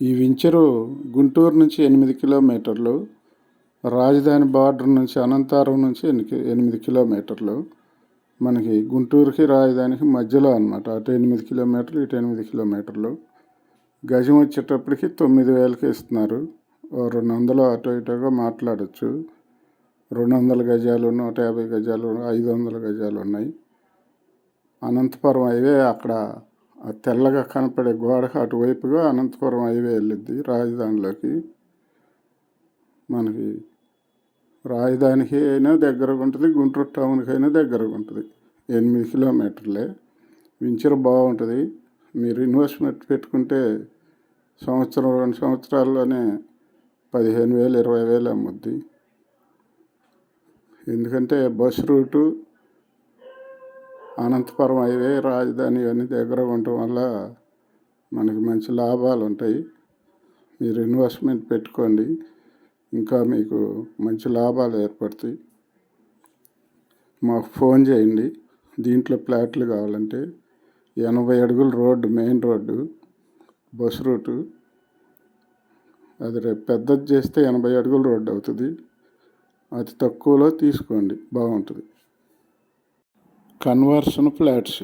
ఈ వెంచరు గుంటూరు నుంచి ఎనిమిది కిలోమీటర్లు రాజధాని బార్డర్ నుంచి అనంతారం నుంచి ఎన్ని ఎనిమిది కిలోమీటర్లు. మనకి గుంటూరుకి రాజధానికి మధ్యలో అనమాట అటు ఎనిమిది కిలోమీటర్లు ఇటు ఎనిమిది కిలోమీటర్లు. గజం వచ్చేటప్పటికి తొమ్మిది వేలకి ఇస్తున్నారు. రెండు వందలు అటు ఇటుగా మాట్లాడచ్చు. రెండు వందల గజాలు నూట యాభై గజాలు ఐదు వందల గజాలు ఉన్నాయి అనంతపురం హైవే అక్కడ తెల్లగా కనపడే గోడకు అటువైపుగా అనంతపురం హైవే వెళ్ళిద్ది రాజధానిలోకి. మనకి రాజధానికి అయినా దగ్గరగా ఉంటుంది గుంటూరు టౌన్కి అయినా దగ్గరగా ఉంటుంది. ఎనిమిది కిలోమీటర్లే. వించర్ బాగుంటుంది. మీరు ఇన్వెస్ట్మెంట్ పెట్టుకుంటే సంవత్సరం రెండు సంవత్సరాల్లోనే పదిహేను వేలు ఇరవై వేలు అమ్ముద్ది. ఎందుకంటే బస్ రూటు అనంతపురం హైవే రాజధాని ఇవన్నీ దగ్గర ఉండటం వల్ల మనకి మంచి లాభాలు ఉంటాయి. మీరు ఇన్వెస్ట్మెంట్ పెట్టుకోండి. ఇంకా మీకు మంచి లాభాలు ఏర్పడతాయి. మాకు ఫోన్ చేయండి. దీంట్లో ప్లాట్లు కావాలంటే ఎనభై అడుగుల road main road bus route. అది రేపు పెద్దది చేస్తే ఎనభై అడుగుల రోడ్డు అవుతుంది. అతి తక్కువలో తీసుకోండి. బాగుంటుంది. Conversion flats.